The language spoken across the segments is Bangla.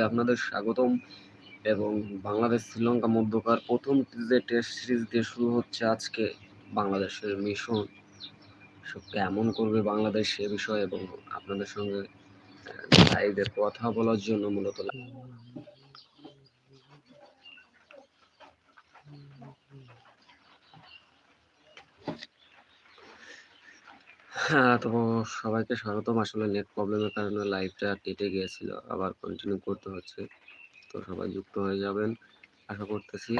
আপনাদের স্বাগতম এবং বাংলাদেশ শ্রীলঙ্কা মধ্যকার প্রথম যে টেস্ট সিরিজ দিয়ে শুরু হচ্ছে আজকে বাংলাদেশের মিশন সব কেমন করবে বাংলাদেশ সে বিষয়ে এবং আপনাদের সঙ্গে ভাইদের কথা বলার জন্য মূলত তো সবাইকে স্বাগতম। আসলে নেট প্রবলেমের কারণে লাইভটা কেটে গিয়েছিল। আবার কন্টিনিউ করতে হচ্ছে। তো সবাই যুক্ত হয়ে যাবেন, আশা করতেছি।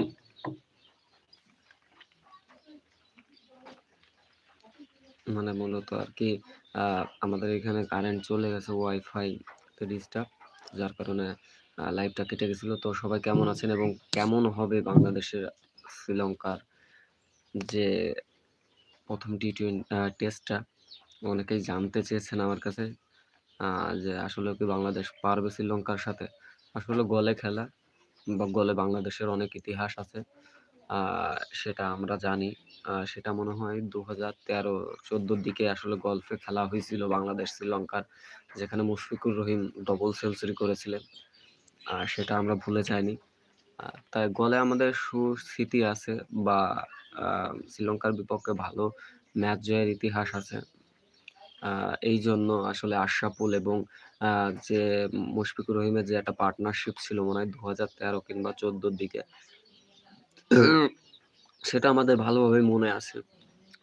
মানে মূলত আরকি আ, আমাদের এখানে কারেন্ট চলে গেছে ওয়াইফাই ডিস্টার্ব যার কারণে লাইভটা কেটে গেছিল। তো সবাই কেমন আছেন এবং কেমন হবে বাংলাদেশের শ্রীলঙ্কার যে প্রথম টি-টোয়েন আ টেস্টটা অনেকেই জানতে চেয়েছেন আমার কাছে যে আসলে কি বাংলাদেশ পারবে শ্রীলঙ্কার সাথে? আসলে গলে খেলা বা গলে বাংলাদেশের অনেক ইতিহাস আছে। সেটা আমরা জানি। সেটা মনে হয় ২০১৩-১৪ র দিকে আসলে গল্ফে খেলা হয়েছিল বাংলাদেশ শ্রীলঙ্কার। যেখানে মুশফিকুর রহিম ডবল সেঞ্চুরি করেছিলেন। আর সেটা আমরা ভুলে যাইনি। তাই গলে আমাদের সুস্মৃতি আছে বা শ্রীলঙ্কার বিপক্ষে ভালো ম্যাচ জয়ের ইতিহাস আছে। এই জন্য আসলে আশরাফুল এবং যে মুশফিকুর রহিমের যে একটা পার্টনারশিপ ছিল মনে হয় ২০১৩ কিংবা ১৪ র দিকে। সেটা আমাদের ভালোভাবে মনে আছে।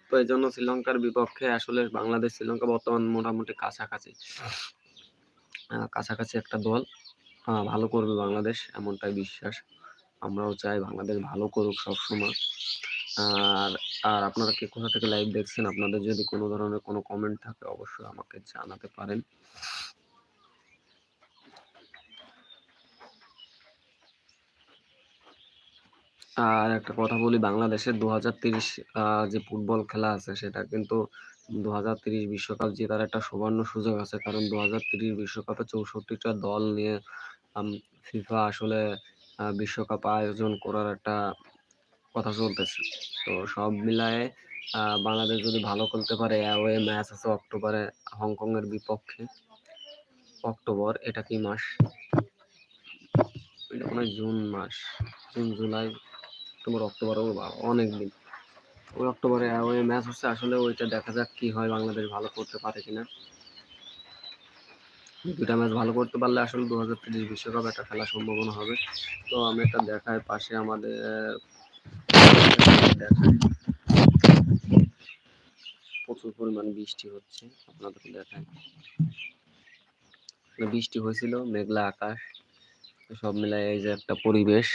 তো এই জন্য শ্রীলঙ্কার বিপক্ষে আসলে বাংলাদেশ শ্রীলঙ্কা বর্তমান মোটামুটি কাছাকাছি। কাছাকাছি একটা দল। ভালো করবে বাংলাদেশ, এমনটাই বিশ্বাস। আমরাও চাই বাংলাদেশ ভালো করুক সবসময়। আর আর আপনারা কে কোথা থেকে লাইভ দেখছেন? আপনাদের যদি কোনো ধরনের কোনো কমেন্ট থাকে, অবশ্যই আমাকে জানাতে পারেন। আর একটা কথা বলি বাংলাদেশের দু যে ফুটবল খেলা আছে, সেটা কিন্তু দু বিশ্বকাপ জেতার একটা সুবর্ণ সুযোগ আছে। কারণ দু বিশ্বকাপে চৌষট্টিটা দল নিয়ে ফিফা আসলে বিশ্বকাপ আয়োজন করার একটা কথা চলতেছে। তো সব মিলায়ে বাংলাদেশ যদি ভালো করতে পারে অ্যাওয়ে ম্যাচ আছে অক্টোবরে হংকংয়ের বিপক্ষে। অক্টোবর এটা কি মাস? এটা জুন মাস। জুন, জুলাই, অক্টোবর, অক্টোবর অনেক দিন ওই অক্টোবরে অ্যাওয়ে ম্যাচ হচ্ছে আসলে ওইটা দেখা যাক কি হয় বাংলাদেশ ভালো করতে পারে কিনা। দুটা ম্যাচ ভালো করতে পারলে আসলে দু হাজার তিরিশ বিশ্বকাপ একটা খেলার সম্ভাবনা হবে। তো আমি একটা দেখাই পাশে আমাদের প্রচুর পরিমাণ বৃষ্টি হচ্ছে, আপনাদেরকে দেখাই। বৃষ্টি হয়েছিল, মেঘলা আকাশ সব মিলাই এই যে একটা পরিবেশ।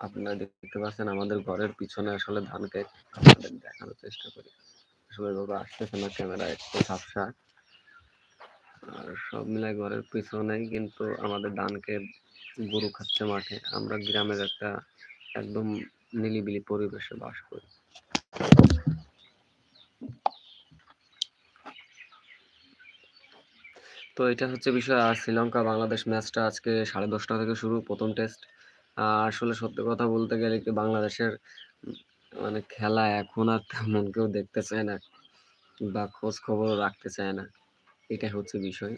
আপনারা দেখতে পাচ্ছেন আমাদের ঘরের পিছনে আসলে ধান ক্ষেত আপনাদের দেখানোর চেষ্টা করি। আসলে বাবা আসতেছে না ক্যামেরা একটু ঝাপসা। আর সব মিলাই ঘরের পিছনেই কিন্তু আমাদের ধান ক্ষেত গরু খাচ্ছে মাঠে। আমরা গ্রামের একটা একদম নিলিবিলি পরিবেশে বাস করি। তো এটা হচ্ছে বিষয়, আর শ্রীলঙ্কা, বাংলাদেশ ম্যাচটা আজকে সাড়ে দশটা থেকে শুরু, প্রথম টেস্ট। আসলে সত্যি কথা বলতে গেলে কি বাংলাদেশের মানে খেলা এখন আর তেমন কেউ দেখতে চায় না বা খোঁজ খবরও রাখতে চায় না। এটা হচ্ছে বিষয়।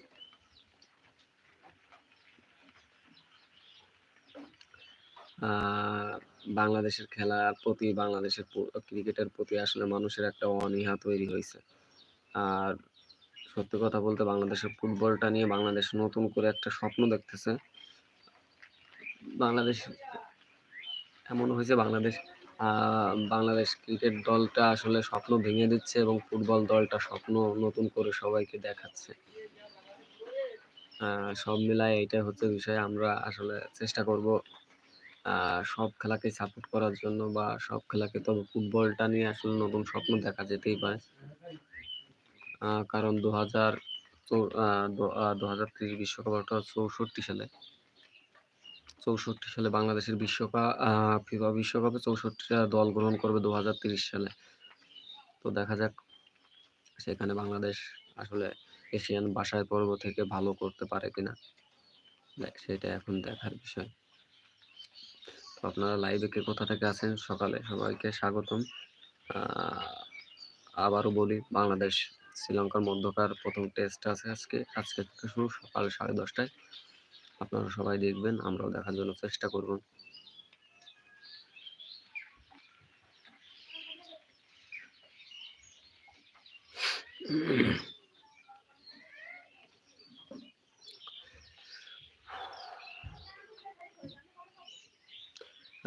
বাংলাদেশের খেলার প্রতি বাংলাদেশের ক্রিকেটের প্রতি আসলে মানুষের একটা অনীহা তৈরি হয়েছে আর সত্যি কথা বলতে বাংলাদেশের ফুটবলটা নিয়ে বাংলাদেশ নতুন করে একটা স্বপ্ন দেখতেছে। বাংলাদেশ এমন হয়েছে বাংলাদেশ বাংলাদেশ ক্রিকেট দলটা আসলে স্বপ্ন ভেঙে দিচ্ছে এবং ফুটবল দলটা স্বপ্ন নতুন করে সবাইকে দেখাচ্ছে। সব মিলায় এটা হচ্ছে বিষয়। আমরা আসলে চেষ্টা করব সব খেলাকে সাপোর্ট করার জন্য বা সব খেলাকে তবে ফুটবলটা নিয়ে আসলে নতুন স্বপ্ন দেখা যেতেই পারে। কারণ দু হাজার দু হাজার তিরিশ বিশ্বকাপ অর্থাৎ চৌষট্টি সালে। চৌষট্টি সালে বাংলাদেশের বিশ্বকাপ ফিফা বিশ্বকাপে চৌষট্টিটা দল গ্রহণ করবে দু হাজার তিরিশ সালে। তো দেখা যাক সেখানে বাংলাদেশ আসলে এশিয়ান বাসায় পর্ব থেকে ভালো করতে পারে কিনা। সেটা এখন দেখার বিষয়। আপনারা লাইভে কে কোথা থেকে আছেন? সকালে সবাইকে স্বাগতম। আবারও বলি, বাংলাদেশ শ্রীলঙ্কার মধ্যকার প্রথম টেস্ট আছে আজকে। আজকে থেকে শুরু সকাল সাড়ে দশটায়। আপনারা সবাই দেখবেন, আমরাও দেখার জন্য চেষ্টা করব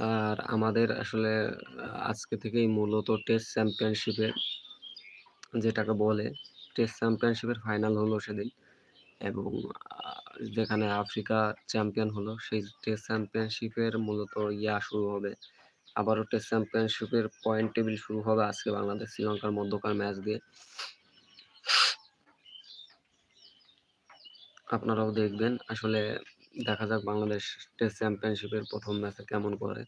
আর আমাদের আসলে আজকে থেকেই মূলত টেস্ট চ্যাম্পিয়নশিপের যেটাকে বলে টেস্ট চ্যাম্পিয়নশিপের ফাইনাল হলো সেদিন। এবং যেখানে আফ্রিকা চ্যাম্পিয়ন হলো, সেই টেস্ট চ্যাম্পিয়নশিপের মূলত ইয়া শুরু হবে। আবারও টেস্ট চ্যাম্পিয়নশিপের পয়েন্ট টেবিল শুরু হবে আজকে বাংলাদেশ শ্রীলঙ্কার মধ্যকার ম্যাচ দিয়ে। আপনারাও দেখবেন, আসলে দেখা যাক বাংলাদেশ টেস্ট চ্যাম্পিয়নশিপের প্রথম ম্যাচে কেমন করে।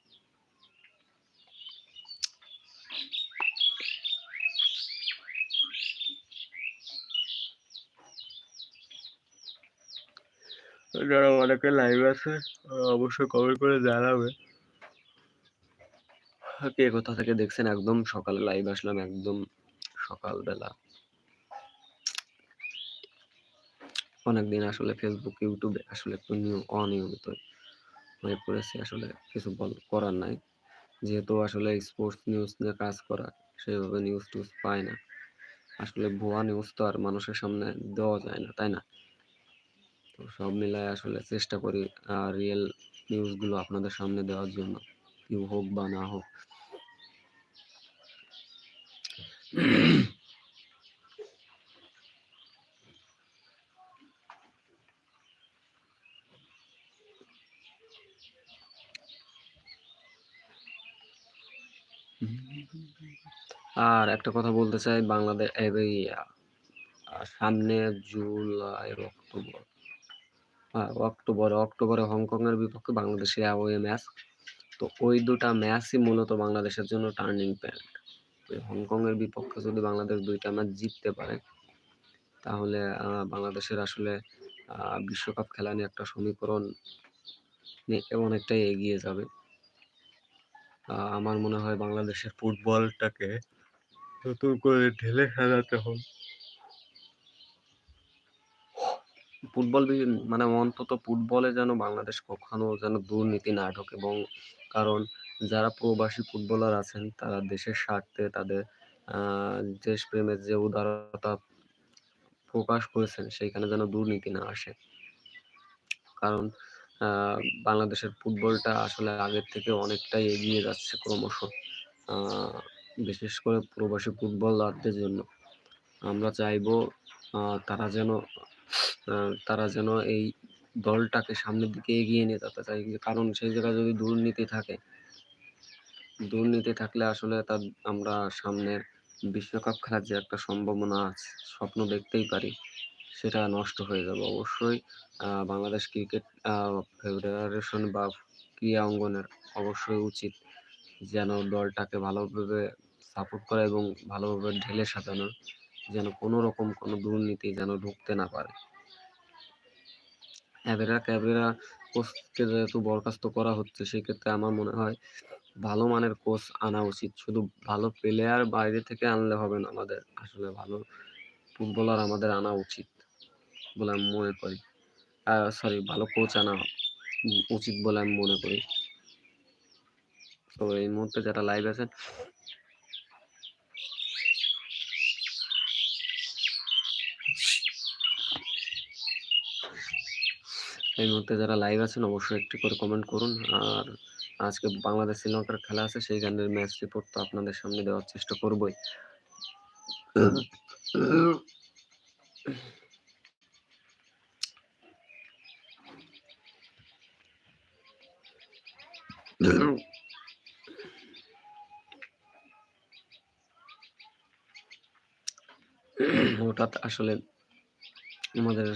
যারা অনেকে লাইভ আছে অবশ্যই কমেন্ট করে জানাবে। কে কোথা থেকে দেখছেন? একদম সকালে লাইভ আসলাম, একদম সকালবেলা। অনেকদিন আসলে ফেসবুক ইউটিউবে আসলে একটু নিউ, অনিয়মিত হয়ে পড়েছে, আসলে কিছু বল, করার নাই। যেহেতু আসলে স্পোর্টস নিউজ নিয়ে কাজ করা সেইভাবে নিউজ টিউজ পায় না। আসলে ভুয়া নিউজ তো আর মানুষের সামনে দেওয়া যায় না, তাই না? তো সব মিলায় আসলে চেষ্টা করি রিয়েল নিউজগুলো আপনাদের সামনে দেওয়ার জন্য কেউ হোক বা না হোক। আর একটা কথা বলতে চাই, বাংলাদেশ সামনে জুলাই, অক্টোবর। অক্টোবরে অক্টোবরে হংকংয়ের বিপক্ষে বাংলাদেশের অ্যাওয়ে ম্যাচ। তো ওই দুটা ম্যাচই মূলত বাংলাদেশের জন্য টার্নিং পয়েন্ট হংকংয়ের বিপক্ষে যদি বাংলাদেশ দুইটা ম্যাচ জিততে পারে, তাহলে বাংলাদেশের আসলে বিশ্বকাপ খেলা নিয়ে একটা সমীকরণ নিয়ে অনেকটাই এগিয়ে যাবে। আমার মনে হয় বাংলাদেশের ফুটবলটাকে নতুন করে ঢেলে সাজাতে হবে। ফুটবল মানে অন্তত ফুটবলে যেন বাংলাদেশ কখনো যেন দুর্নীতি না ঢোকে এবং কারণ যারা প্রবাসী ফুটবলার আছেন, তারা দেশের স্বার্থে তাদের দেশপ্রেমের যে উদারতা প্রকাশ করেছেন, সেইখানে যেন দুর্নীতি না আসে। কারণ বাংলাদেশের ফুটবলটা আসলে আগের থেকে অনেকটাই এগিয়ে যাচ্ছে ক্রমশ বিশেষ করে প্রবাসী ফুটবলারদের জন্য। আমরা চাইব তারা যেন তারা যেন এই দলটাকে সামনের দিকে এগিয়ে নিয়ে যেতে চায়। কারণ সেই জায়গায় যদি দুর্নীতি থাকে, দুর্নীতি থাকলে আসলে তার আমরা সামনের বিশ্বকাপ খেলার যে একটা সম্ভাবনা আছে, স্বপ্ন দেখতেই পারি, সেটা নষ্ট হয়ে যাবে। অবশ্যই বাংলাদেশ ক্রিকেট ফেডারেশন বা ক্রীড়া অঙ্গনের অবশ্যই উচিত যেন দলটাকে ভালোভাবে সাপোর্ট করা এবং ভালোভাবে ঢেলে সাজানো যেন কোনো রকম কোনো দুর্নীতি যেন ঢুকতে না পারে। অ্যাভেরা ক্যাভেরা কোচকে যেহেতু বরখাস্ত করা হচ্ছে, সেক্ষেত্রে আমার মনে হয় ভালো মানের কোচ আনা উচিত। শুধু ভালো প্লেয়ার বাইরে থেকে আনলে হবে না, আমাদের আসলে ভালো ফুটবলার আমাদের আনা উচিত বলে আমি মনে করি। সরি ভালো কোচ আনা উচিত বলে আমি মনে করি। তো এই মুহূর্তে যারা লাইভ আছেন এই মুহূর্তে যারা লাইভ আছেন, অবশ্যই একটি করে কমেন্ট করুন। আর আজকে বাংলাদেশ শ্রীলঙ্কার খেলা আছে, সেই গানের ম্যাচ রিপোর্ট তো আপনাদের সামনে দেওয়ার চেষ্টা করবই। হঠাৎ আসলে আমাদের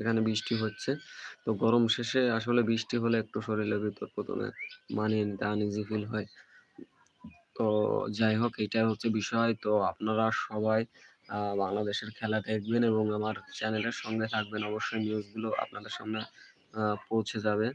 এখানে বৃষ্টি হচ্ছে। তো গরম শেষে আসলে বৃষ্টি হলে একটু শরীরের ভিতর প্রথমে মানিয়ে নিতে আনইজি ফিল হয়। তো যাই হোক এটা হচ্ছে বিষয়। তো আপনারা সবাই বাংলাদেশের খেলা দেখবেন এবং আমার চ্যানেলের সঙ্গে থাকবেন। অবশ্যই নিউজগুলো আপনাদের সামনে পৌঁছে যাবে।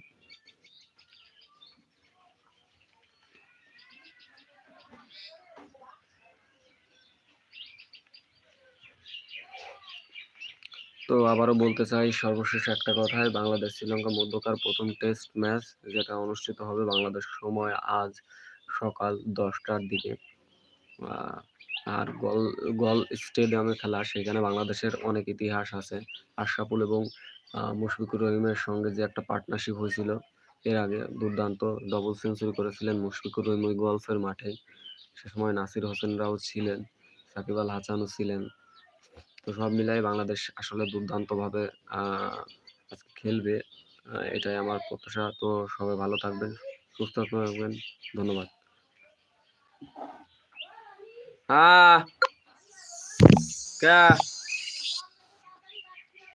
তো আবারও বলতে চাই, সর্বশেষ একটা কথাই বাংলাদেশ, শ্রীলঙ্কা মধ্যকার প্রথম টেস্ট ম্যাচ যেটা অনুষ্ঠিত হবে বাংলাদেশ সময় আজ সকাল দশটার দিকে। আর গল গল স্টেডিয়ামে খেলা, সেখানে বাংলাদেশের অনেক ইতিহাস আছে। আশরাফুল এবং মুশফিকুর রহিমের সঙ্গে যে একটা পার্টনারশিপ হয়েছিল, এর আগে দুর্দান্ত ডবল সেঞ্চুরি করেছিলেন মুশফিকুর রহিম ওই গলফের মাঠে। সে সময় নাসির হোসেনরাও ছিলেন, সাকিব আল হাসানও ছিলেন। তো সব মিলাই বাংলাদেশ আসলে দুর্দান্তভাবে আজকে খেলবে। এটাই আমার প্রত্যাশা। তো সবাই ভালো থাকবেন, সুস্থ থাকবেন। ধন্যবাদ। আহ!